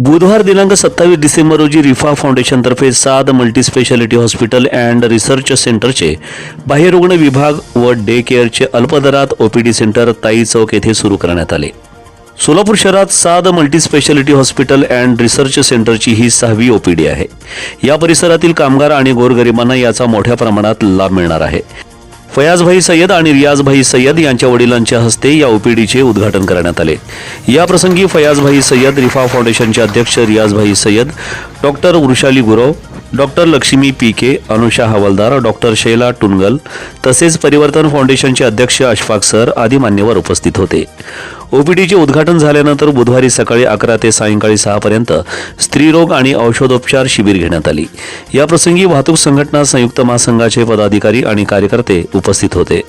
बुधवार दिनांक सत्तावीस डिसेंबर रोजी रिफा फाउंडेशनतर्फे साद मल्टीस्पेशालिटी हॉस्पिटल अँड रिसर्च सेंटरचे बाह्यरुग्ण विभाग व डे केअरचे अल्पदरात ओपीडी सेंटर ताई चौक येथे सुरू करण्यात आले. सोलापूर शहरात Saad multispeciality hospital and research सेंटरची ही सहावी ओपीडी आहे. या परिसरातील कामगार आणि गोरगरिबांना याचा मोठ्या प्रमाणात लाभ मिळणार आहे. फयाजभाई सय्यद आणि रियाजभाई सय्यद यांच्या वडिलांच्या हस्ते या ओपीडीचे उद्घाटन करण्यात आले. या प्रसंगी फयाजभाई सय्यद रिफा फाउंडेशनचे अध्यक्ष रियाजभाई Sayyed doctor Vrushali Gurav doctor Lakshmi P K Anusha Hawaldar doctor Shaila टुनगल तसेच परिवर्तन फाउंडेशनचे अध्यक्ष अशफाक सर आदी मान्यवर उपस्थित होते. ओपीडीचे उद्घाटन झाल्यानंतर बुधवारी सकाळी अकरा ते सायंकाळी सहापर्यंत स्त्रीरोग आणि औषधोपचार शिबिर घेण्यात आली. या प्रसंगी वाहतूक संघटना संयुक्त महासंघाचे पदाधिकारी आणि कार्यकर्ते उपस्थित होते.